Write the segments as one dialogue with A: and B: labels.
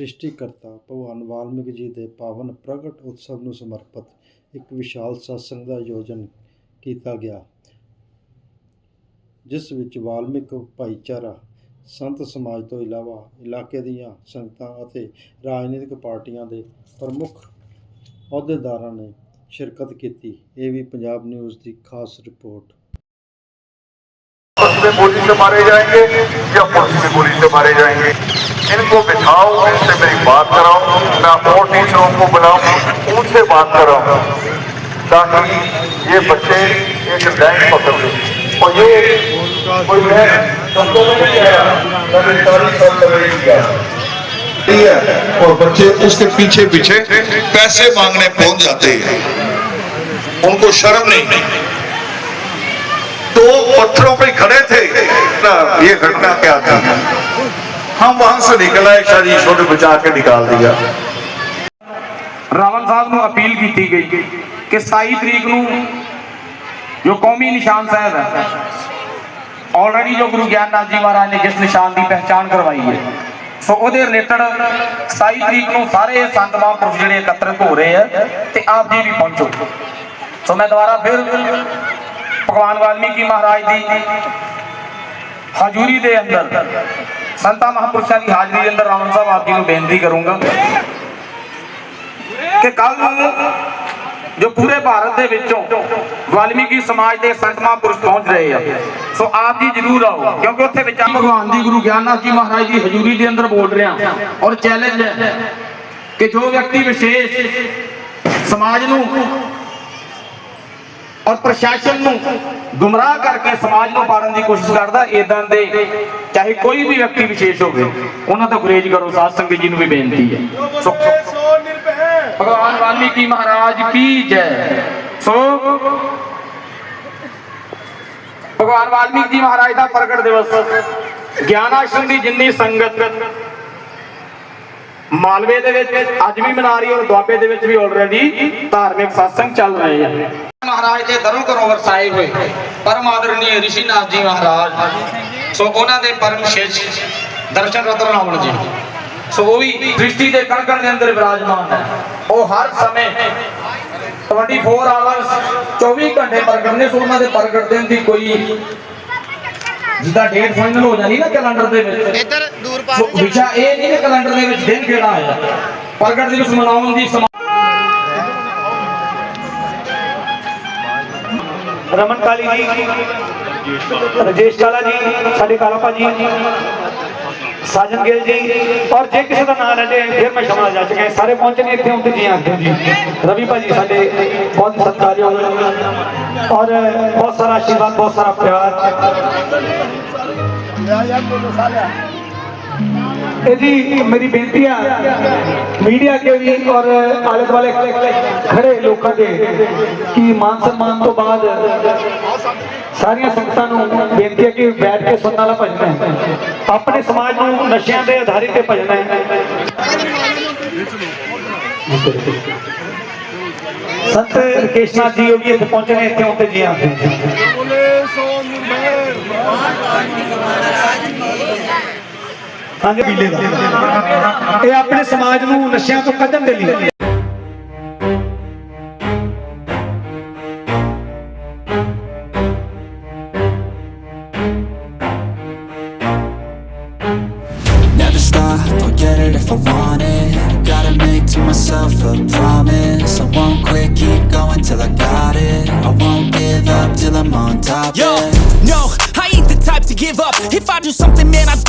A: ਸ੍ਰਿਸ਼ਟੀਕਰਤਾ ਭਗਵਾਨ ਵਾਲਮੀਕ ਜੀ ਦੇ ਪਾਵਨ ਪ੍ਰਗਟ ਉਤਸਵ ਨੂੰ ਸਮਰਪਿਤ ਇੱਕ ਵਿਸ਼ਾਲ ਸਤਸੰਗ ਦਾ ਆਯੋਜਨ ਕੀਤਾ ਗਿਆ, ਜਿਸ ਵਿੱਚ ਵਾਲਮਿਕ ਭਾਈਚਾਰਾ, ਸੰਤ ਸਮਾਜ ਤੋਂ ਇਲਾਵਾ ਇਲਾਕੇ ਦੀਆਂ ਸੰਗਤਾਂ ਅਤੇ ਰਾਜਨੀਤਿਕ ਪਾਰਟੀਆਂ ਦੇ ਪ੍ਰਮੁੱਖ ਅਹੁਦੇਦਾਰਾਂ ਨੇ ਸ਼ਿਰਕਤ ਕੀਤੀ। ਇਹ ਵੀ ਪੰਜਾਬ ਨਿਊਜ਼ ਦੀ ਖਾਸ ਰਿਪੋਰਟ।
B: पुलिस में गोली से मारे जाएंगे या पुलिस में गोली से मारे इनको बिठाओ इनसे मेरी बात कराओ मैं और टीचरों को बुलाऊं उनसे बात कराऊं ताकि ये बच्चे एक रैंक पकड़ लें। और ये कोई मैं किया
C: है। और बच्चे उसके पीछे पीछे पैसे मांगने पहुँच जाते हैं। उनको शर्म नहीं तो पत्थरों पे खड़े थे। ना, ये घटना क्या थी? हम वहां से निकल आए शायद ईश्वर ने बचा के निकाल दिया
D: ਰਾਵਲ ਸਾਹਿਬ ਨੂੰ ਅਪੀਲ ਕੀਤੀ ਗਈ ਕਿ 27 ਤਰੀਕ ਨੂੰ ਜੋ ਕੌਮੀ ਨਿਸ਼ਾਨ ਸਾਹਿਬ ਹੈ ਆਲਰੇਡੀ ਜੋ ਗੁਰੂ ਗਿਆਨਨਾਥ ਜੀ ਮਹਾਰਾਜ ਨੇ ਜਿਸ ਨਿਸ਼ਾਨ ਦੀ ਪਹਿਚਾਣ ਕਰਵਾਈ ਹੈ ਸੋ ਉਹਦੇ ਰਿਲੇਟਡ 27 ਤਰੀਕ ਨੂੰ ਸਾਰੇ ਸੰਤ ਮਹਾਂਪੁਰਸ਼ ਜਿਹੜੇ ਇਕੱਤਰਿਤ ਹੋ ਰਹੇ ਆ ਤੇ ਆਪ ਜੀ ਵੀ ਪਹੁੰਚੋ ਸੋ ਮੈਂ ਦੁਬਾਰਾ ਫਿਰ ਭਗਵਾਨ ਵਾਲਮੀਕੀ ਮਹਾਰਾਜ ਦੀ ਹਜ਼ੂਰੀ ਦੇ ਅੰਦਰ ਸੰਤਾਂ ਮਹਾਂਪੁਰਸ਼ਾਂ ਦੀ ਹਾਜ਼ਰੀ ਦੇ ਅੰਦਰ ਰਾਵਣ ਸਾਹਿਬ ਆਪ ਜੀ ਨੂੰ ਬੇਨਤੀ ਕਰੂੰਗਾ ਕਿ ਕੱਲ ਜੋ ਪੂਰੇ ਭਾਰਤ ਦੇ ਵਿੱਚੋਂ ਵਾਲਮੀਕੀ ਸਮਾਜ ਦੇ ਸੰਤ ਮਹਾਂਪੁਰਸ਼ ਪਹੁੰਚ ਰਹੇ ਆ, ਸੋ ਆਪ ਜੀ ਜਰੂਰ ਆਓ, ਕਿਉਂਕਿ ਉੱਥੇ ਵਿੱਚ ਭਗਵਾਨ ਦੀ ਗੁਰੂ ਗਿਆਨਨਾਥ ਜੀ ਮਹਾਰਾਜ ਦੀ ਹਜ਼ੂਰੀ ਦੇ ਅੰਦਰ ਬੋਲ ਰਿਹਾ ਔਰ ਚੈਲੰਜ ਹੈ ਕਿ ਜੋ ਵਿਅਕਤੀ ਵਿਸ਼ੇਸ਼ ਸਮਾਜ ਨੂੰ ਔਰ ਪ੍ਰਸ਼ਾਸਨ ਨੂੰ ਗੁੰਮਰਾਹ ਕਰਕੇ ਸਮਾਜ ਨੂੰ ਪਾੜਨ ਦੀ ਕੋਸ਼ਿਸ਼ ਕਰਦਾ ਇਦਾਂ ਦੇ ਚਾਹੇ ਕੋਈ ਵੀ ਵਿਅਕਤੀ ਵਿਸ਼ੇਸ਼ ਹੋਵੇ ਉਹਨਾਂ ਤੋਂ ਗੁਰੇਜ਼ ਕਰੋ ਸਾਧ ਸੰਗਤ ਜੀ ਨੂੰ ਵੀ ਬੇਨਤੀ ਹੈ। ਸੋ ਭਗਵਾਨ ਵਾਲਮੀਕੀ ਮਹਾਰਾਜ ਕੀ ਜੈ। ਸੋ ਭਗਵਾਨ ਵਾਲਮੀਕੀ ਜੀ ਮਹਾਰਾਜ ਦਾ ਪ੍ਰਗਟ ਦਿਵਸ ਗਿਆਨ ਆਸ਼ਰਮ ਦੀ ਜਿੰਨੀ ਸੰਗਤ ਮਾਲਵੇ ਦੇ ਵਿੱਚ ਅੱਜ ਵੀ ਮਨਾ ਰਹੀ ਔਰ ਦੁਆਬੇ ਦੇ ਵਿੱਚ ਵੀ ਆਲਰੇਡੀ ਧਾਰਮਿਕ satsang ਚੱਲ ਰਹੇ ਆ। ਮਹਾਰਾਜ ਦੇ ਦਰੋਂ ਘਰੋਂ ਵਰਸਾਏ ਹੋਏ ਪਰਮ ਆਦਰਣੀय ਰਿਸ਼ੀਨਾਥ ਜੀ ਮਹਾਰਾਜ। ਸੋ ਉਹਨਾਂ ਦੇ ਪਰਮ ਸ਼ੇਸ਼ ਦਰਸ਼ਨ ਰਤਨ ਰਾਵਣ ਜੀ। ਸੋ ਉਹ ਵੀ ਦ੍ਰਿਸ਼ਟੀ ਦੇ ਕਣ ਕਣ ਦੇ ਅੰਦਰ ਵਿਰਾਜਮਾਨ ਹੈ ਉਹ ਹਰ ਸਮੇਂ 24 ਆਵਰਸ 24 ਘੰਟੇ ਪ੍ਰਗਟ ਨੇ ਸੋ ਉਹਨਾਂ ਦੇ ਪ੍ਰਗਟ ਦਿਨ ਦੀ ਕੋਈ ਜਿੱਦਾਂ ਡੇਟ ਫਾਈਨਲ ਹੋ ਜਾਣੀ ਨਾ ਕੈਲੰਡਰ ਦੇ ਵਿੱਚ।
E: ਇੱਧਰ ਦੂਰ ਪਾ
D: ਸੋ ਵਿਸ਼ਾ ਇਹ ਨਹੀਂ ਕਿ ਕੈਲੰਡਰ ਦੇ ਵਿੱਚ ਦਿਨ ਕਿਹੜਾ ਆਇਆ। ਪ੍ਰਗਟ ਦਿਵਸ ਮਨਾਉਣ ਦੀ
F: ਰਮਨ ਕਾਲੀ ਜੀ, ਰਜੇਸ਼ ਕਾਲਾ ਜੀ, ਸਾਡੇ ਕਾਲਾ ਭਾਜੀ, ਸਾਜਨ ਗਿੱਲ ਜੀ, ਔਰ ਜੇ ਕਿਸੇ ਦਾ ਨਾਮ ਲੈ ਜੇ ਫਿਰ ਮੈਂ ਸ਼ਮਾ ਜਾ ਚੁੱਕਿਆ। ਸਾਰੇ ਪਹੁੰਚੇ ਨੇ ਇੱਥੇ ਹੁੰਦੇ ਜੀ ਆਖਦੇ ਜੀ। ਰਵੀ ਭਾਜੀ, ਸਾਡੇ ਬਹੁਤ ਹੀ ਸਤਿਕਾਰਯੋਗ ਔਰ ਬਹੁਤ ਸਾਰਾ ਆਸ਼ੀਰਵਾਦ, ਬਹੁਤ ਸਾਰਾ ਪਿਆਰ। ਇਹ ਜੀ ਮੇਰੀ ਬੇਨਤੀ ਆ, ਮੀਡੀਆ ਕੇ ਵੀ ਔਰ ਆਲੇ ਦੁਆਲੇ ਖੜੇ ਲੋਕਾਂ ਦੇ ਕਿ ਮਾਨ ਸਨਮਾਨ ਤੋਂ ਬਾਅਦ ਸਾਰੀਆਂ ਸੰਗਤਾਂ ਨੂੰ ਬੇਨਤੀ ਹੈ ਕਿ ਬੈਠ ਕੇ ਸੁਣਨ ਵਾਲਾ ਭਜਨ ਹੈ। ਆਪਣੇ ਸਮਾਜ ਨੂੰ ਨਸ਼ਿਆਂ ਦੇ ਆਧਾਰਿਤ ਤੇ ਭਜਨ ਹੈ। ਸੰਤ ਰਕੇਸ਼ਨਾਥ ਜੀ ਉਹ ਵੀ ਇੱਥੇ ਪਹੁੰਚੇ ਨੇ, ਇੱਥੇ ਹੁੰਦੇ ਜੀ ਆਉਂਦੇ ਹਾਂਜੀ ਪੀਲੇ ਦਾ ਇਹ ਆਪਣੇ ਸਮਾਜ ਨੂੰ ਨਸ਼ਿਆਂ ਤੋਂ ਕੱਢਣ ਦੇ ਲਈ
G: Never stop, I'll get it if I want it Gotta make to myself a promise I won't quit, keep going till I got it I won't give up till I'm on top,
H: Yo,
G: yeah
H: no, I ain't the type to give up. If I do something, man, I do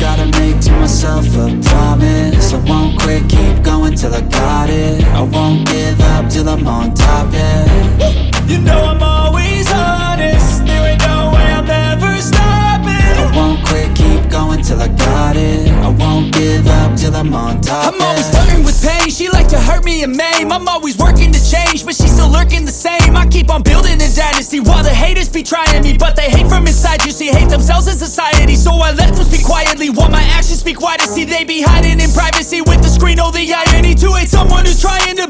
G: gotta make to myself a promise. I won't quit, keep going till I got it. I won't give up till I'm on top, yeah.
H: Me a. I'm always working to change, but she's still lurking the same. I keep on building a dynasty while the haters be trying me, but they hate from inside. You see, hate themselves in society, so I let them speak quietly while my actions speak wider. See, they be hiding in privacy with the screen. Oh, the irony to hate someone who's trying to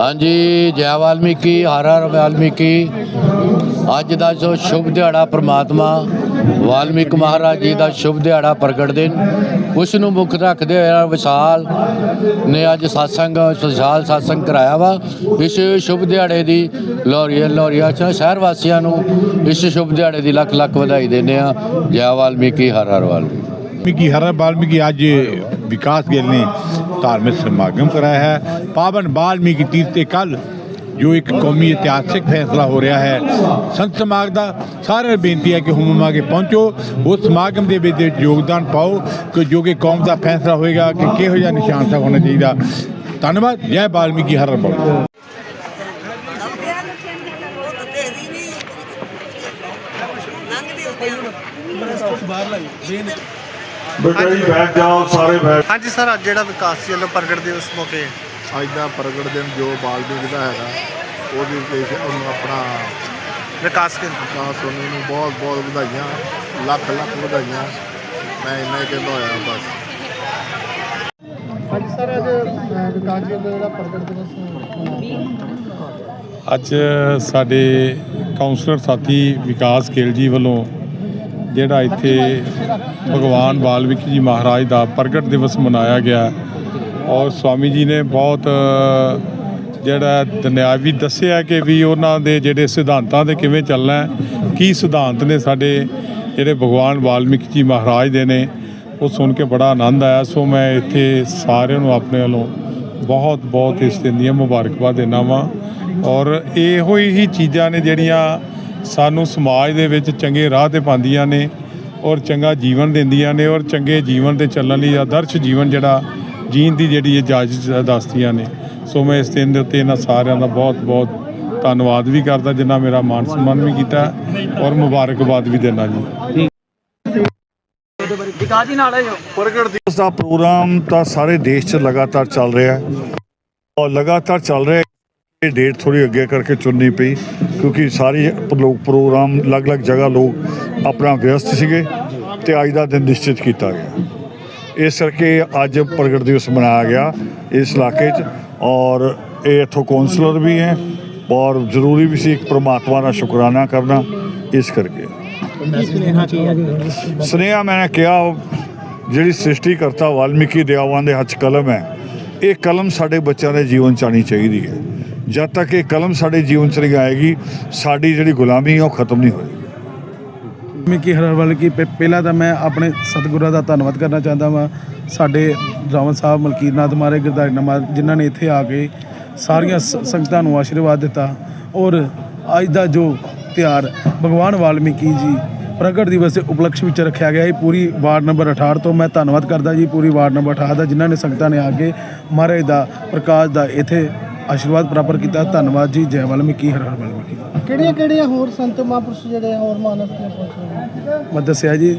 E: ਹਾਂਜੀ, ਜੈ ਵਾਲਮੀਕੀ, ਹਰ ਹਰ ਵਾਲਮੀਕੀ। ਅੱਜ ਦਾ ਜੋ ਸ਼ੁਭ ਦਿਹਾੜਾ ਪ੍ਰਮਾਤਮਾ, ਵਾਲਮੀਕ ਮਹਾਰਾਜ ਜੀ ਦਾ ਸ਼ੁਭ ਦਿਹਾੜਾ ਪ੍ਰਗਟ ਦਿਨ ਉਸ ਨੂੰ ਮੁੱਖ ਰੱਖਦੇ ਹੋਏ ਵਿਸ਼ਾਲ ਨੇ ਅੱਜ satsang, ਵਿਸ਼ਾਲ satsang ਕਰਾਇਆ ਵਾ। ਇਸ ਸ਼ੁਭ ਦਿਹਾੜੇ ਦੀ ਲੋਰੀਆ ਲੋਰੀਆ ਚਾ ਸ਼ਹਿਰ ਵਾਸੀਆਂ ਨੂੰ ਇਸ ਸ਼ੁਭ ਦਿਹਾੜੇ ਦੀ ਲੱਖ ਲੱਖ ਵਧਾਈ ਦਿੰਦੇ ਆ। ਜੈ ਵਾਲਮੀਕੀ, ਹਰ ਹਰ ਵਾਲਮੀਕੀ
I: ਹਰ ਹਰ ਵਾਲਮੀਕੀ, ਅੱਜ विकास गेल ने धार्मिक समागम कराया है पावन वाल्मीकि तीर्थ ते कल ਜੋ ਇੱਕ ਕੌਮੀ ਇਤਿਹਾਸਿਕ ਫੈਸਲਾ ਹੋ ਰਿਹਾ ਹੈ ਸੰਤ ਸਮਾਜ ਦਾ ਸਾਰਿਆਂ ਨੂੰ ਬੇਨਤੀ ਹੈ ਕਿ ਹੁਮਮ ਆ ਕੇ ਪਹੁੰਚੋ ਉਸ ਸਮਾਗਮ ਦੇ ਵਿੱਚ ਯੋਗਦਾਨ ਪਾਓ ਕਿ ਜੋ ਕਿ ਕੌਮ ਦਾ ਫੈਸਲਾ ਹੋਏਗਾ ਕਿ ਕਿਹੋ ਜਿਹਾ ਨਿਸ਼ਾਨ ਸਾਹਿਬ ਹੋਣਾ ਚਾਹੀਦਾ ਧੰਨਵਾਦ ਜੈ ਵਾਲਮੀਕੀ ਹਰ ਵਾਲਮੀਕੀ
C: ਬੇਟਾ ਜੀ ਬੈਠ ਜਾਓ ਸਾਰੇ ਬੈਠ
J: ਹਾਂਜੀ ਸਰ ਅੱਜ ਜਿਹੜਾ ਵਿਕਾਸ ਵੱਲੋਂ ਪ੍ਰਗਟ ਦਿਵਸ ਮੌਕੇ।
I: ਅੱਜ ਦਾ ਪ੍ਰਗਟ ਦਿਨ ਜੋ ਵਾਲਮੀਕੀ ਦਾ ਹੈਗਾ ਉਹਦੇ ਉੱਤੇ ਉਹਨੂੰ ਆਪਣਾ
J: ਵਿਕਾਸ ਕੇ
I: ਵਿਕਾਸ ਸੋਨੀ ਨੂੰ ਬਹੁਤ ਬਹੁਤ ਵਧਾਈਆਂ ਲੱਖ ਲੱਖ ਵਧਾਈਆਂ। ਮੈਂ ਇੰਨਾ ਹੀ ਕਹਿੰਦਾ ਹੋਇਆ ਬਸ।
K: ਅੱਜ ਸਾਡੇ ਕਾਉਂਸਲਰ ਸਾਥੀ ਵਿਕਾਸ ਗਿੱਲ ਜੀ ਵੱਲੋਂ ਜਿਹੜਾ ਇੱਥੇ ਭਗਵਾਨ ਵਾਲਮੀਕੀ ਜੀ ਮਹਾਰਾਜ ਦਾ ਪ੍ਰਗਟ ਦਿਵਸ ਮਨਾਇਆ ਗਿਆ ਔਰ ਸਵਾਮੀ ਜੀ ਨੇ ਬਹੁਤ ਜਿਹੜਾ ਦੁਨਿਆਵੀ ਦੱਸਿਆ ਕਿ ਵੀ ਉਹਨਾਂ ਦੇ ਜਿਹੜੇ ਸਿਧਾਂਤਾਂ ਤੇ ਕਿਵੇਂ ਚੱਲਣਾ ਕੀ ਸਿਧਾਂਤ ਨੇ ਸਾਡੇ ਜਿਹੜੇ ਭਗਵਾਨ ਵਾਲਮੀਕੀ ਜੀ ਮਹਾਰਾਜ ਦੇ ਨੇ, ਉਹ ਸੁਣ ਕੇ ਬੜਾ ਆਨੰਦ ਆਇਆ। ਸੋ ਮੈਂ ਇੱਥੇ ਸਾਰਿਆਂ ਨੂੰ ਆਪਣੇ ਵੱਲੋਂ ਬਹੁਤ ਬਹੁਤ ਇਸ ਦਿਨ ਦੀਆਂ ਮੁਬਾਰਕਬਾਦ ਦੇਣਾ ਵਾਂ। ਔਰ ਇਹੋ ਹੀ ਚੀਜ਼ਾਂ ਨੇ ਜਿਹੜੀਆਂ ਸਾਨੂੰ ਸਮਾਜ ਦੇ ਵਿੱਚ ਚੰਗੇ ਰਾਹ ਤੇ ਪਾਉਂਦੀਆਂ ਨੇ ਔਰ ਚੰਗਾ ਜੀਵਨ ਦਿੰਦੀਆਂ ਨੇ ਔਰ ਚੰਗੇ ਜੀਵਨ ਤੇ ਚੱਲਣ ਲਈ ਆਦਰਸ਼ ਜੀਵਨ ਜਿਹੜਾ ਜੀਣ ਦੀ ਜਿਹੜੀ ਇਜਾਜ਼ਤ ਦੱਸਦੀਆਂ ਨੇ। ਸੋ ਮੈਂ ਇਸ ਦਿਨ ਦੇ ਉੱਤੇ ਇਹਨਾਂ ਸਾਰਿਆਂ ਦਾ ਬਹੁਤ ਬਹੁਤ ਧੰਨਵਾਦ ਵੀ ਕਰਦਾ, ਜਿਨ੍ਹਾਂ ਮੇਰਾ ਮਾਨ ਸਨਮਾਨ ਵੀ ਕੀਤਾ ਔਰ ਮੁਬਾਰਕਬਾਦ ਵੀ ਦੇਣਾ ਜੀ।
I: ਪ੍ਰਗਟ ਦਿਵਸ ਦਾ ਪ੍ਰੋਗਰਾਮ ਤਾਂ ਸਾਰੇ ਦੇਸ਼ 'ਚ ਲਗਾਤਾਰ ਚੱਲ ਰਿਹਾ ਹੈ। ਔਰ ਲਗਾਤਾਰ ਚੱਲ ਰਿਹਾ ਹੈ ਡੇਟ ਥੋੜੀ ਅੱਗੇ ਕਰਕੇ ਚੁਣਨੀ ਪਈ। ਕਿਉਂਕਿ ਸਾਰੇ ਲੋਕ ਪ੍ਰੋਗਰਾਮ, ਅਲੱਗ-ਅਲੱਗ ਜਗ੍ਹਾ ਲੋਕ ਆਪਣਾ ਵਿਅਸਤ ਸੀਗੇ ਤੇ ਅੱਜ ਦਾ ਦਿਨ ਨਿਸ਼ਚਿਤ ਕੀਤਾ ਗਿਆ। ਇਸ ਕਰਕੇ ਅੱਜ ਪ੍ਰਗਟ ਦਿਵਸ ਮਨਾਇਆ ਗਿਆ ਇਸ ਇਲਾਕੇ 'ਚ ਔਰ ਇਹ ਇੱਥੋਂ ਕੌਂਸਲਰ ਵੀ ਹੈ ਔਰ ਜ਼ਰੂਰੀ ਵੀ ਸੀ ਇੱਕ ਪ੍ਰਮਾਤਮਾ ਦਾ ਸ਼ੁਕਰਾਨਾ ਕਰਨਾ ਇਸ ਕਰਕੇ। ਸੁਨੇਹਾ ਮੈਂ ਕਿਹਾ,
B: ਜਿਹੜੀ ਸ੍ਰਿਸ਼ਟੀਕਰਤਾ ਵਾਲਮੀਕੀ ਦਿਆਵਾਂ ਦੇ ਹੱਥ ਕਲਮ ਹੈ, ਇਹ ਕਲਮ ਸਾਡੇ ਬੱਚਿਆਂ ਦੇ ਜੀਵਨ 'ਚ ਆਉਣੀ ਚਾਹੀਦੀ ਹੈ। ਜਦ ਤੱਕ ਇਹ ਕਲਮ ਸਾਡੇ ਜੀਵਨ 'ਚ ਨਹੀਂ ਆਏਗੀ, ਸਾਡੀ ਜਿਹੜੀ ਗੁਲਾਮੀ ਹੈ ਉਹ ਖਤਮ ਨਹੀਂ ਹੋਏਗੀ।
L: ਮਿੱਕੀ ਹਰਵਲ ਕੀ ਪਹਿਲਾਂ ਤਾਂ ਮੈਂ ਆਪਣੇ ਸਤਿਗੁਰਾਂ ਦਾ ਧੰਨਵਾਦ ਕਰਨਾ ਚਾਹੁੰਦਾ ਵਾਂ। ਸਾਡੇ ਰਾਵਣ ਸਾਹਿਬ, ਮਲਕੀਰਨਾਥ ਮਾਰੇ ਗਿਰਧਾਰੀ ਨਮਾ ਜਿਨ੍ਹਾਂ ਨੇ ਇੱਥੇ ਆ ਕੇ ਸਾਰੀਆਂ ਸ- ਸੰਗਤਾਂ ਨੂੰ ਆਸ਼ੀਰਵਾਦ ਦਿੱਤਾ। ਔਰ ਅੱਜ ਦਾ ਜੋ ਤਿਉਹਾਰ, ਭਗਵਾਨ ਵਾਲਮੀਕੀ ਜੀ ਪ੍ਰਗਟ ਦਿਵਸ ਦੇ ਉਪਲਕਸ਼ ਵਿੱਚ ਰੱਖਿਆ ਗਿਆ ਹੈ ਪੂਰੀ ਵਾਰਡ ਨੰਬਰ 68 ਤੋਂ ਮੈਂ ਧੰਨਵਾਦ ਕਰਦਾ ਜੀ, ਪੂਰੀ ਵਾਰਡ ਨੰਬਰ 68 ਦਾ ਜਿਨ੍ਹਾਂ ਨੇ ਸੰਗਤਾਂ ਨੇ ਆ ਕੇ ਮਹਾਰਾਜ ਦਾ ਪ੍ਰਕਾਸ਼ ਦਾ ਇੱਥੇ ਆਸ਼ੀਰਵਾਦ ਪ੍ਰਾਪਤ ਕੀਤਾ। ਧੰਨਵਾਦ ਜੀ। ਜੈ ਵਾਲਮੀਕੀ ਹਰ ਹਰ ਵਾਲਮੀਕੀ
M: ਕਿਹੜੀਆਂ ਕਿਹੜੀਆਂ ਹੋਰ ਸੰਤ ਮਹਾਂਪੁਰਸ਼ ਜਿਹੜੇ ਹੋਰ ਮਾਨਸ ਤੇ ਪਹੁੰਚੇ?
L: ਮੈਂ ਦੱਸਿਆ ਜੀ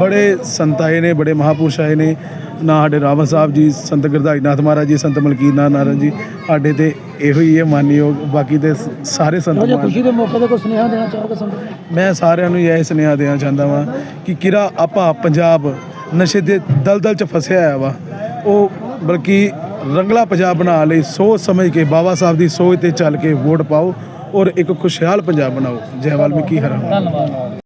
L: ਬੜੇ ਸੰਤ ਆਏ ਨੇ ਬੜੇ ਮਹਾਪੁਰਸ਼ ਆਏ ਨੇ। ਨਾ ਸਾਡੇ ਰਾਵਣ ਸਾਹਿਬ ਜੀ ਸੰਤ ਗੁਰਦਾਈ ਨਾਥ ਮਹਾਰਾਜ ਜੀ ਸੰਤ ਮਲਕੀਰਨਾਥ ਨਾਰਾਇਣ ਜੀ ਸਾਡੇ ਤੇ ਇਹੋ ਹੀ ਹੈ ਮਾਨਯੋਗ। ਬਾਕੀ ਤੇ ਸਾਰੇ ਸੰਤ ਮਾਨ-
M: ਖੁਸ਼ੀ ਦੇ ਮੌਕੇ ਤੇ ਕੋਈ ਸੁਨੇਹਾ ਦੇਣਾ ਚਾਹੋਗੇ ਸੰਗਤ
L: ਮੈਂ ਸਾਰਿਆਂ ਨੂੰ ਇਹ ਸੁਨੇਹਾ ਦੇਣਾ ਚਾਹੁੰਦਾ ਵਾਂ ਕਿ ਕਿਰਾ ਆਪਾਂ ਪੰਜਾਬ ਨਸ਼ੇ ਦੇ ਦਲਦਲ ਚ ਫਸਿਆ ਹੋਇਆ ਵਾ। ਉਹ ਬਲਕਿ ਰੰਗਲਾ ਪੰਜਾਬ ਬਣਾ ਲਈ ਸੋਚ ਸਮਝ ਕੇ ਬਾਬਾ ਸਾਹਿਬ ਦੀ ਸੋਚ ਤੇ ਚੱਲ ਕੇ ਵੋਟ ਪਾਓ ਔਰ ਇੱਕ ਖੁਸ਼ਹਾਲ ਪੰਜਾਬ ਬਣਾਓ। ਜੈ ਵਾਲਮੀਕੀ ਹਰ ਹਰ